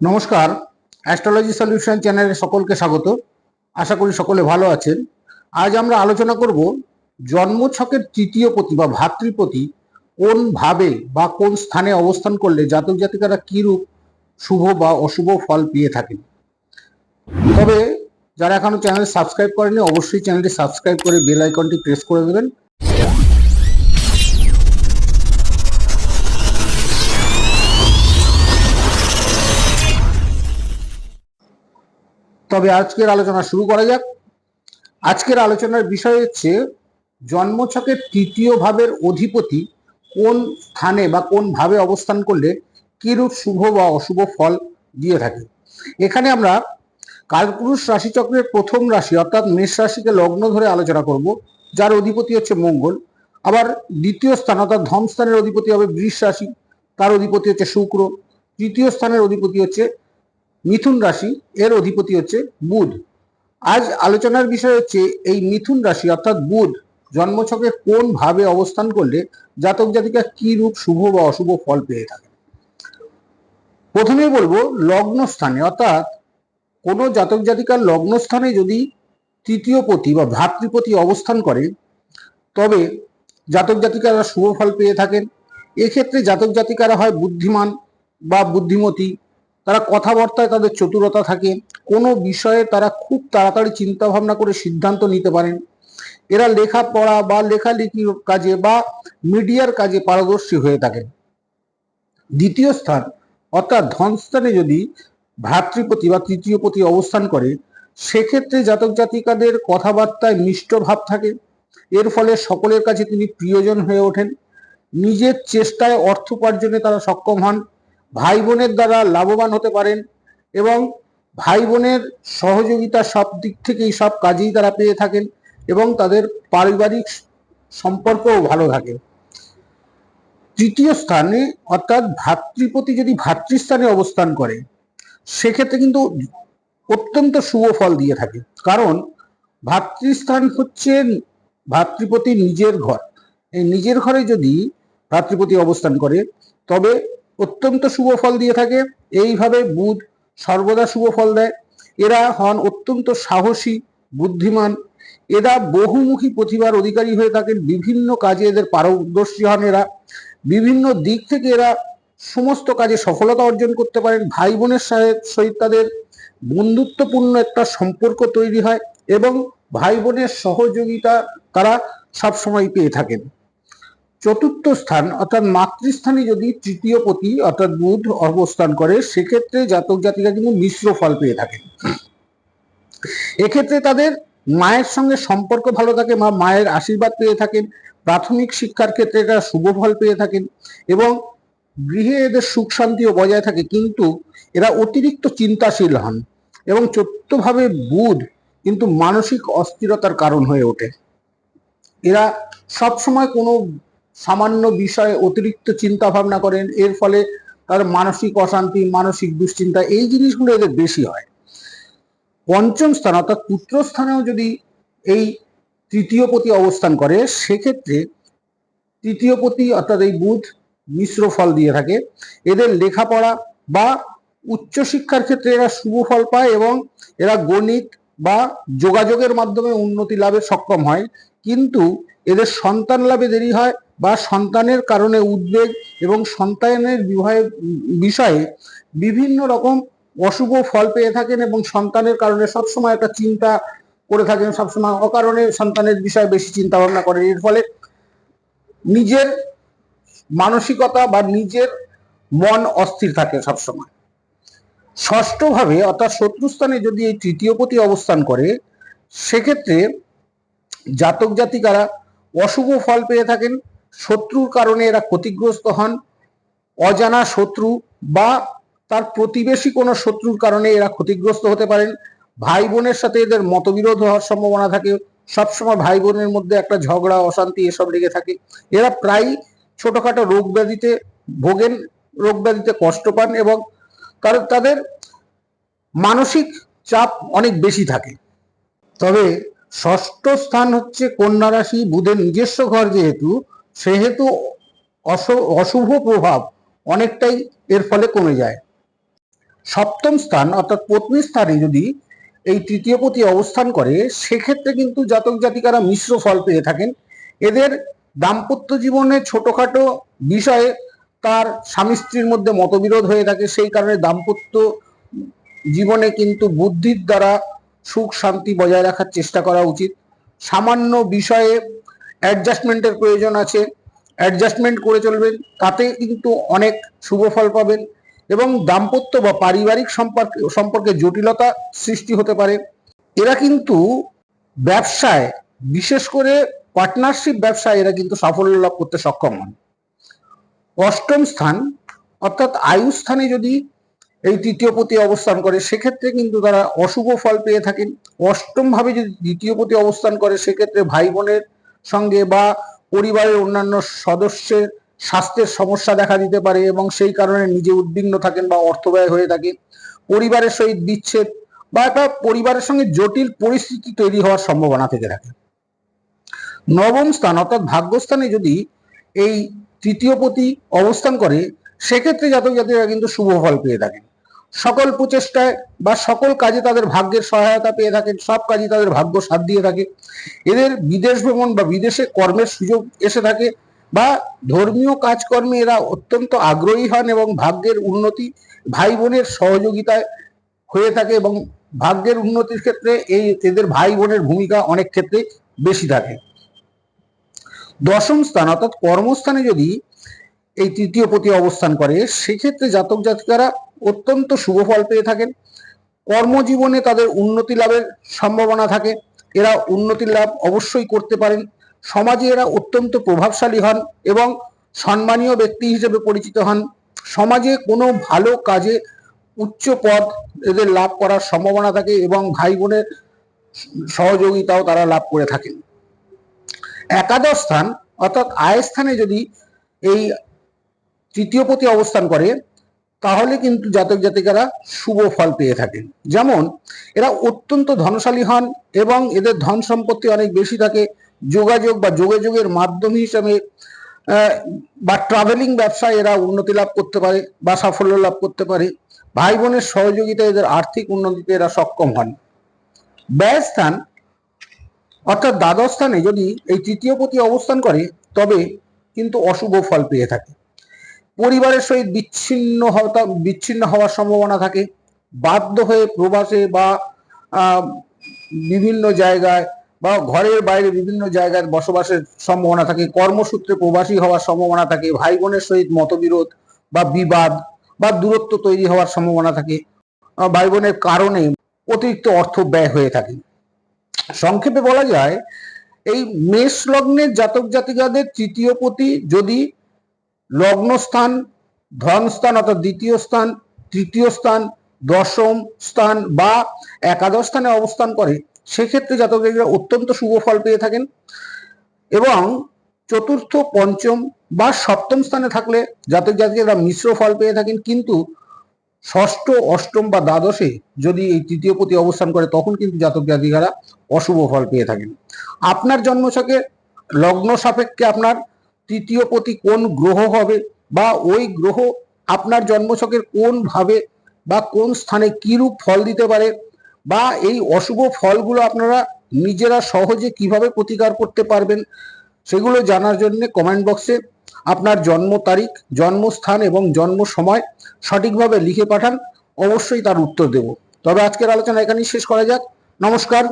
নমস্কার astrology solution চ্যানেলে সকলকে স্বাগত। আশা করি সকলে ভালো আছেন। আজ আমরা আলোচনা করব জন্মছকের তৃতীয় পতি বা ভাতৃপতি কোন ভাবে বা কোন স্থানে অবস্থান করলে জাতক জাতিকারা কিরূপ শুভ বা অশুভ ফল পেয়ে থাকেন। তবে যারা এখনও চ্যানেল সাবস্ক্রাইব করেনি অবশ্যই চ্যানেলটি সাবস্ক্রাইব করে বেল আইকনটি প্রেস করে দেবেন। তবে আজকের আলোচনা শুরু করা যাক। আজকের আলোচনার বিষয় হচ্ছে জন্মছকের তৃতীয় ভাবের অধিপতি কোন স্থানে বা কোন ভাবে অবস্থান করলে কিরূপ শুভ বা অশুভ ফল দিয়ে থাকে? এখানে আমরা কালপুরুষ রাশিচক্রের প্রথম রাশি, অর্থাৎ মেষ রাশিকে লগ্ন ধরে আলোচনা করব, যার অধিপতি হচ্ছে মঙ্গল। আবার দ্বিতীয় স্থান, অর্থাৎ ধম স্থানের অধিপতি হবে বৃষ রাশি, তার অধিপতি হচ্ছে শুক্র। তৃতীয় স্থানের অধিপতি হচ্ছে মিথুন রাশি এর অধিপতি হচ্ছে বুধ। আজ আলোচনার বিষয় হচ্ছে এই মিথুন রাশি অর্থাৎ বুধ জন্মছকে কোন ভাবে অবস্থান করলে জাতক জাতিকা কি রূপ শুভ বা অশুভ ফল পেয়ে থাকে। প্রথমেই বলব লগ্ন স্থানে অর্থাৎ কোনো জাতক জাতিকার লগ্ন স্থানে যদি তৃতীয় পতি বা ভ্রাতৃপতি অবস্থান করে, তবে জাতক জাতিকারা শুভ ফল পেয়ে থাকেন। এক্ষেত্রে জাতক জাতিকারা হয় বুদ্ধিমান বা বুদ্ধিমতী তারা কথাবার্তায় তাদের চতুরতা থাকে, কোনো বিষয়ে তারা খুব তাড়াতাড়ি চিন্তা ভাবনা করে সিদ্ধান্ত নিতে পারেন। এরা লেখাপড়া বা লেখালেখির কাজে বা মিডিয়ার কাজে পারদর্শী হয়ে থাকেন। দ্বিতীয় স্থান, অর্থাৎ ধনস্থানে যদি ভ্রাতৃপতি বা তৃতীয় পতি অবস্থান করে, সেক্ষেত্রে জাতক জাতিকাদের কথাবার্তায় মিষ্ট ভাব থাকে। এর ফলে সকলের কাছে তিনি প্রিয়জন হয়ে ওঠেন। নিজের চেষ্টায় অর্থ উপার্জনে তারা সক্ষম হন। ভাই বোনের দ্বারা লাভবান হতে পারেন এবং ভাই বোনের সহযোগিতা সব দিক থেকেই সব কাজেই তারা পেয়ে থাকেন এবং তাদের পারিবারিক সম্পর্কও ভালো থাকে। তৃতীয় স্থানে অর্থাৎ ভাতৃপতি যদি ভাতৃস্থানে অবস্থান করে, সেক্ষেত্রে কিন্তু অত্যন্ত শুভ ফল দিয়ে থাকে। কারণ ভাতৃস্থান হচ্ছে ভাতৃপতি নিজের ঘর। এই নিজের ঘরে যদি ভাতৃপতি অবস্থান করে, তবে অত্যন্ত শুভ ফল দিয়ে থাকে। এইভাবে বুধ সর্বদা শুভ ফল দেয়। এরা হন অত্যন্ত সাহসী, বুদ্ধিমান। এরা বহুমুখী প্রতিভার অধিকারী হয়ে থাকেন। বিভিন্ন কাজে এদের পারদর্শী হন এরা। বিভিন্ন দিক থেকে এরা সমস্ত কাজে সফলতা অর্জন করতে পারেন। ভাই বোনের সাহে- সহিত তাদের বন্ধুত্বপূর্ণ একটা সম্পর্ক তৈরি হয় এবং ভাই বোনের সহযোগিতা তারা সবসময় পেয়ে থাকেন। চতুর্থ স্থান, অর্থাৎ মাতৃস্থানে যদি তৃতীয় পতি, অর্থাৎ বুধ অবস্থান করে, সেক্ষেত্রে জাতক জাতিকা কিন্তু মিশ্র ফল পেয়ে থাকেন। এক্ষেত্রে তাদের মায়ের সঙ্গে সম্পর্ক ভালো থাকে বা মায়ের আশীর্বাদ পেয়ে থাকেন, প্রাথমিক শিক্ষার ক্ষেত্রে এরা শুভ ফল পেয়ে থাকেন এবং গৃহে এদের সুখ শান্তিও বজায় থাকে, কিন্তু এরা অতিরিক্ত চিন্তাশীল হন এবং চতুর্থভাবে বুধ কিন্তু মানসিক অস্থিরতার কারণ হয়ে ওঠে। এরা সবসময় কোনো সামান্য বিষয়ে অতিরিক্ত চিন্তা ভাবনা করেন, এর ফলে তার মানসিক অশান্তি, মানসিক দুশ্চিন্তা এই জিনিসগুলো এদের বেশি হয়। পঞ্চম স্থান অর্থাৎ পুত্রস্থানেও যদি এই তৃতীয় পতি অবস্থান করে, সেক্ষেত্রে তৃতীয় পতি অর্থাৎ এই বুধ মিশ্র ফল দিয়ে থাকে। এদের লেখাপড়া বা উচ্চশিক্ষার ক্ষেত্রে এরা শুভ ফল পায় এবং এরা গণিত বা যোগাযোগের মাধ্যমে উন্নতি লাভে সক্ষম হয়। কিন্তু এদের সন্তান লাভে দেরি হয় বা সন্তানের কারণে উদ্বেগ এবং সন্তানের বিবাহের বিষয়ে বিভিন্ন রকম অশুভ ফল পেয়ে থাকেন এবং সন্তানের কারণে সবসময় একটা চিন্তা করে থাকেন, সবসময় অকারণে সন্তানের বিষয়ে বেশি চিন্তা ভাবনা করেন। এর ফলে নিজের মানসিকতা বা নিজের মন অস্থির থাকে সবসময়। ষষ্ঠভাবে অর্থাৎ শত্রুস্থানে যদি এই তৃতীয় পতি অবস্থান করে, সেক্ষেত্রে জাতক জাতিকারা অশুভ ফল পেয়ে থাকেন শত্রুর কারণে এরা ক্ষতিগ্রস্ত হন। অজানা শত্রু বা তার প্রতিবেশী কোনো শত্রুর কারণে এরা ক্ষতিগ্রস্ত হতে পারেন। ভাই বোনের সাথে এদের মতবিরোধ হওয়ার সম্ভাবনা থাকে। সবসময় ভাই বোনের মধ্যে একটা ঝগড়া, অশান্তি এসব লেগে থাকে। এরা প্রায় ছোটখাটো রোগ ব্যাধিতে ভোগেন, রোগ ব্যাধিতে কষ্ট পান এবং কারণ তাদের মানসিক চাপ অনেক বেশি থাকে। তবে ষষ্ঠ স্থান হচ্ছে কন্যা রাশি, বুধের নিজস্ব ঘর যেহেতু সেহেতু অশ- অশুভ প্রভাব অনেকটাই এর ফলে কমে যায়। সপ্তম স্থান অর্থাৎ পত্নী স্থানে যদি এই তৃতীয় পতি অবস্থান করে, সেক্ষেত্রে কিন্তু জাতক জাতিকারা মিশ্র ফল পেয়ে থাকেন। এদের দাম্পত্য জীবনে ছোটখাটো বিষয়ে তার স্বামী স্ত্রীর মধ্যে মতবিরোধ হয়ে থাকে। সেই কারণে দাম্পত্য জীবনে কিন্তু বুদ্ধির দ্বারা সুখ শান্তি বজায় রাখার চেষ্টা করা উচিত। সামান্য বিষয়ে অ্যাডজাস্টমেন্টের প্রয়োজন আছে। অ্যাডজাস্টমেন্ট করে চলবেন তাতে কিন্তু অনেক শুভ ফল পাবেন এবং দাম্পত্য বা পারিবারিক সম্পর্ক, সম্পর্কে জটিলতা সৃষ্টি হতে পারে। এরা কিন্তু ব্যবসায়, বিশেষ করে পার্টনারশিপ ব্যবসায় এরা কিন্তু সাফল্য লাভ করতে সক্ষম হন। অষ্টম স্থান, অর্থাৎ আয়ু স্থানে যদি এই তৃতীয় পতি অবস্থান করে, সেক্ষেত্রে কিন্তু তারা অশুভ ফল পেয়ে থাকেন। অষ্টম ভাবে যদি দ্বিতীয় পতি অবস্থান করে, সেক্ষেত্রে ভাই বোনের সঙ্গে বা পরিবারের অন্যান্য সদস্যের স্বাস্থ্যের সমস্যা দেখা দিতে পারে এবং সেই কারণে নিজে উদ্বিগ্ন থাকেন বা অর্থ ব্যয় হয়ে থাকে পরিবারের সহিত বিচ্ছেদ বা একটা পরিবারের সঙ্গে জটিল পরিস্থিতি তৈরি হওয়ার সম্ভাবনা থেকে থাকে। নবম স্থান অর্থাৎ ভাগ্যস্থানে যদি এই তৃতীয় পতি অবস্থান করে, সেক্ষেত্রে জাতক জাতিরা কিন্তু শুভ ফল পেয়ে থাকেন। সকল প্রচেষ্টায় বা সকল কাজে তাদের ভাগ্যের সহায়তা পেয়ে থাকেন, সব কাজে তাদের ভাগ্য সাথ দিয়ে থাকে। এদের বিদেশ ভ্রমণ বা বিদেশে কর্মের সুযোগ এসে থাকে বা ধর্মীয় কাজকর্মে এরা অত্যন্ত আগ্রহী হন এবং ভাগ্যের উন্নতি ভাই বোনের সহযোগিতায় হয়ে থাকে এবং ভাগ্যের উন্নতির ক্ষেত্রে এই এদের ভাই বোনের ভূমিকা অনেক ক্ষেত্রে বেশি থাকে। দশম স্থান অর্থাৎ কর্মস্থানে যদি এই তৃতীয় পতি অবস্থান করে, সেক্ষেত্রে জাতক জাতিকারা অত্যন্ত শুভ ফল পেয়ে থাকেন। কর্মজীবনে তাদের উন্নতি লাভের সম্ভাবনা থাকে। এরা উন্নতি লাভ অবশ্যই করতে পারেন। সমাজে এরা অত্যন্ত প্রভাবশালী হন এবং সম্মানীয় ব্যক্তি হিসেবে পরিচিত হন। সমাজে কোনো ভালো কাজে উচ্চ পদ এদের লাভ করার সম্ভাবনা থাকে এবং ভাই বোনের সহযোগিতাও তারা লাভ করে থাকেন। একাদশ স্থান অর্থাৎ আয় স্থানে যদি এই তৃতীয় পতি অবস্থান করে, তাহলে কিন্তু জাতক জাতিকারা শুভ ফল পেয়ে থাকেন যেমন, এরা অত্যন্ত ধনশালী হন এবং এদের ধন সম্পত্তি অনেক বেশি থাকে। যোগাযোগ বা যোগাযোগের মাধ্যম হিসাবে বা ট্রাভেলিং ব্যবসায় এরা উন্নতি লাভ করতে পারে বা সাফল্য লাভ করতে পারে। ভাই বোনের সহযোগিতায় এদের আর্থিক উন্নতিতে এরা সক্ষম হন। ব্যয় স্থান, অর্থাৎ দ্বাদশ স্থানে যদি এই তৃতীয় পতি অবস্থান করে, তবে কিন্তু অশুভ ফল পেয়ে থাকে। পরিবারের সহিত বিচ্ছিন্ন হওয়া বিচ্ছিন্ন হওয়ার সম্ভাবনা থাকে। বাধ্য হয়ে প্রবাসে বা বিভিন্ন জায়গায় বা ঘরের বাইরে বিভিন্ন জায়গায় বসবাসের সম্ভাবনা থাকে। কর্মসূত্রে প্রবাসী হওয়ার সম্ভাবনা থাকে। ভাই বোনের সহিত মতবিরোধ বা বিবাদ বা দূরত্ব তৈরি হওয়ার সম্ভাবনা থাকে। ভাই বোনের কারণে অতিরিক্ত অর্থ ব্যয় হয়ে থাকে। সংক্ষেপে বলা যায়, এই মেষ লগ্নের জাতক জাতিকাদের তৃতীয় পতি যদি লগ্নস্থান ধনস্থান অর্থাৎ দ্বিতীয় স্থান, তৃতীয় স্থান, দশম স্থান বা একাদশ স্থানে অবস্থান করে, সেক্ষেত্রে জাতক জাতিকারা অত্যন্ত শুভ ফল পেয়ে থাকেন। এবং চতুর্থ, পঞ্চম বা সপ্তম স্থানে থাকলে জাতক জাতিকারা মিশ্র ফল পেয়ে থাকেন। কিন্তু ষষ্ঠ, অষ্টম বা দ্বাদশে যদি এই তৃতীয় পতি অবস্থান করে, তখন কিন্তু জাতক জাতিকারা অশুভ ফল পেয়ে থাকেন। আপনার জন্মছকে লগ্ন সাপেক্ষে আপনার তৃতীয় পতি কোন গ্রহ হবে? বা ওই গ্রহ আপনার জন্মছকের কোন ভাবে বা কোন স্থানে কিরূপ ফল দিতে পারে? বা এই অশুভ ফলগুলো আপনারা নিজেরা সহজে কীভাবে প্রতিকার করতে পারবেন? সেগুলো জানার জন্য কমেন্ট বক্সে আপনার জন্ম তারিখ, জন্মস্থান এবং জন্ম সময় সঠিকভাবে লিখে পাঠান। অবশ্যই তার উত্তর দেব। তবে আজকের আলোচনা এখানেই শেষ করা যাক। নমস্কার।